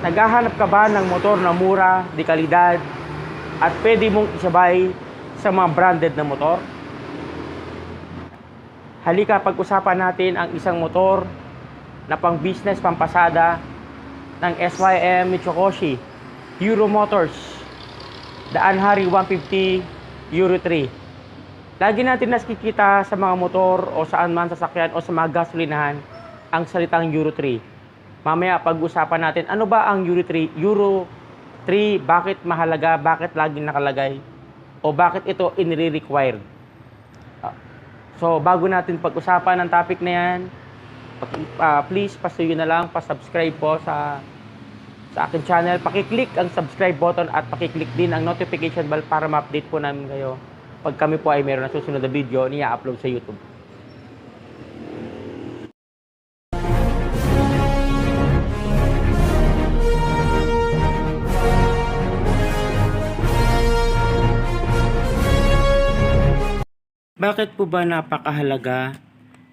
Naghahanap ka ba ng motor na mura, di kalidad, at pwede mong isabay sa mga branded na motor? Halika pag-usapan natin ang isang motor na pang business pampasada ng SYM Mitsukoshi Euro Motors Daan Hari 150 Euro 3 Lagi natin nakikita sa mga motor o saan man sasakyan o sa mga gasolinahan ang salitang Euro 3 Mamaya pag-usapan natin ano ba ang Euro 3 Euro 3 bakit mahalaga bakit laging nakalagay o bakit ito inire-required So, bago natin pag-usapan ang topic na yan, ah, please, pasuyo na lang, pa-subscribe po sa sa akin channel. Pakiclick ang subscribe button at pakiclick din ang notification bell para ma-update po namin kayo pag kami po ay meron na susunod na video niya upload sa YouTube. Bakit po ba napakahalaga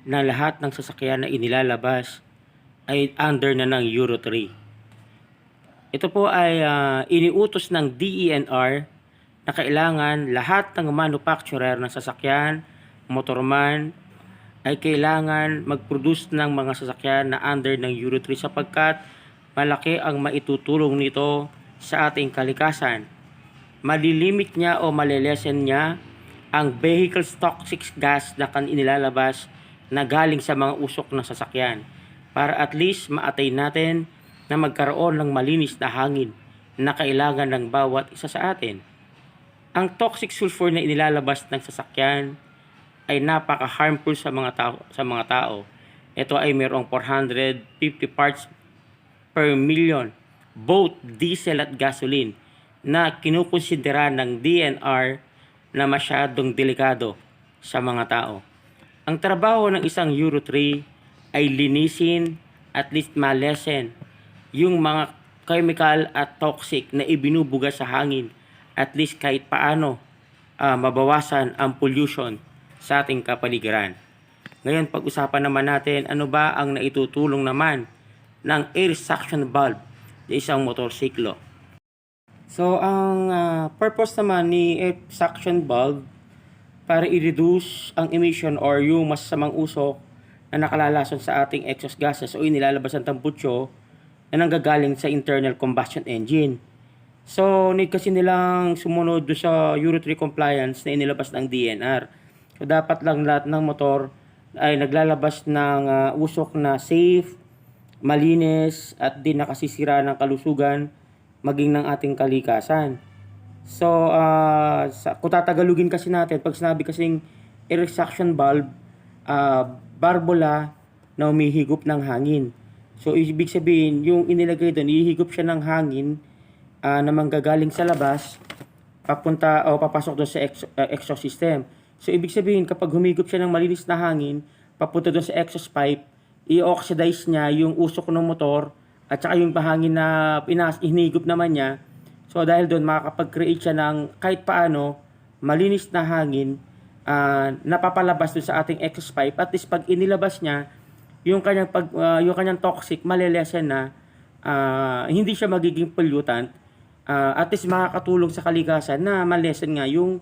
na lahat ng sasakyan na inilalabas ay under na ng Euro 3? Ito po ay ah, iniutos ng DENR na kailangan lahat ng manufacturer ng sasakyan, motorman, ay kailangan mag-produce ng mga sasakyan na under ng Euro 3 sapagkat malaki ang maitutulong nito sa ating kalikasan. Malilimit niya o malilesen niya ang vehicle's toxic gas na kan inilalabas na galing sa mga usok ng sasakyan para at least maatay natin na magkaroon ng malinis na hangin na kailangan ng bawat isa sa atin. Ang toxic sulfur na inilalabas ng sasakyan ay napaka-harmful sa mga tao sa mga tao. Ito ay mayroong 450 parts per million both diesel at gasoline na kinukonsidera ng DNR na masyadong delikado sa mga tao. Ang trabaho ng isang Euro 3 ay linisin at least malesen yung mga chemical at toxic na ibinubuga sa hangin at least kahit paano ah, mabawasan ang pollution sa ating kapaligiran. Ngayon pag-usapan naman natin ano ba ang naitutulong naman ng air suction valve sa isang motorsiklo. So, ang ah, purpose naman ni suction valve para i-reduce ang emission or yung masasamang usok na nakalalason sa ating exhaust gases o inilalabas ang tambutso na nanggagaling sa internal combustion engine. So, need kasi nilang sumunod do sa Euro 3 compliance na inilabas ng DNR. So, dapat lang lahat ng motor ay naglalabas ng ah, usok na safe, malinis, at di nakasisira ng kalusugan maging ng ating kalikasan. So, ah, sa, kung tatagalugin kasi natin, pag sinabi kasing air valve, ah, barbola na umihigop ng hangin. So, ibig sabihin, yung inilagay doon, ihigop siya ng hangin ah, na manggagaling sa labas, papunta o papasok doon sa ex, ah, exhaust system. So, ibig sabihin, kapag humigop siya ng malinis na hangin, papunta doon sa exhaust pipe, i-oxidize niya yung usok ng motor at saka yung bahangin na pinas, hinigop naman niya. So dahil doon makakapag-create siya ng kahit paano malinis na hangin ah, napapalabas doon sa ating exhaust pipe at least pag inilabas niya yung kanyang pag ah, yung kanyang toxic malilesen na ah, hindi siya magiging pollutant ah, at least makakatulong sa kalikasan na malesen nga yung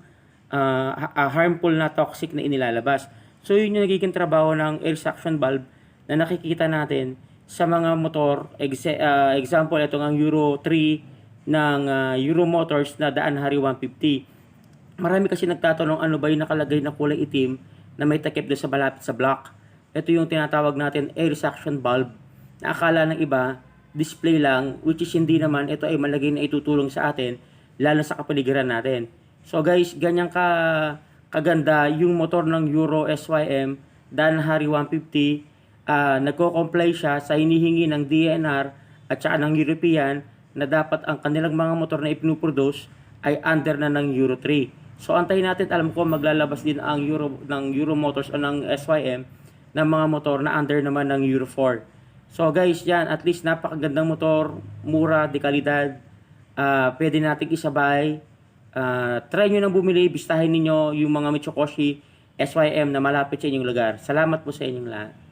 ah, harmful na toxic na inilalabas. So yun yung nagiging trabaho ng air suction valve na nakikita natin sa mga motor. Exe- ah, example, ito ang Euro 3 ng ah, Euro Motors na daan hari 150. Marami kasi nagtatanong ano ba yung nakalagay na kulay itim na may takip doon sa malapit sa block. Ito yung tinatawag natin air suction valve na akala ng iba display lang which is hindi naman ito ay malagay na itutulong sa atin lalo sa kapaligiran natin. So guys, ganyan ka kaganda yung motor ng Euro SYM Dan Hari 150 ah nagko-comply siya sa hinihingi ng DNR at saka ng European na dapat ang kanilang mga motor na ipinuproduce ay under na ng Euro 3. So antayin natin, alam ko maglalabas din ang Euro ng Euro Motors o ng SYM ng mga motor na under naman ng Euro 4. So guys, yan at least napakagandang motor, mura, de kalidad. Ah, pwede nating isabay. Ah, try nyo nang bumili, bistahin ninyo yung mga Mitsukoshi SYM na malapit sa inyong lugar. Salamat po sa inyong lahat.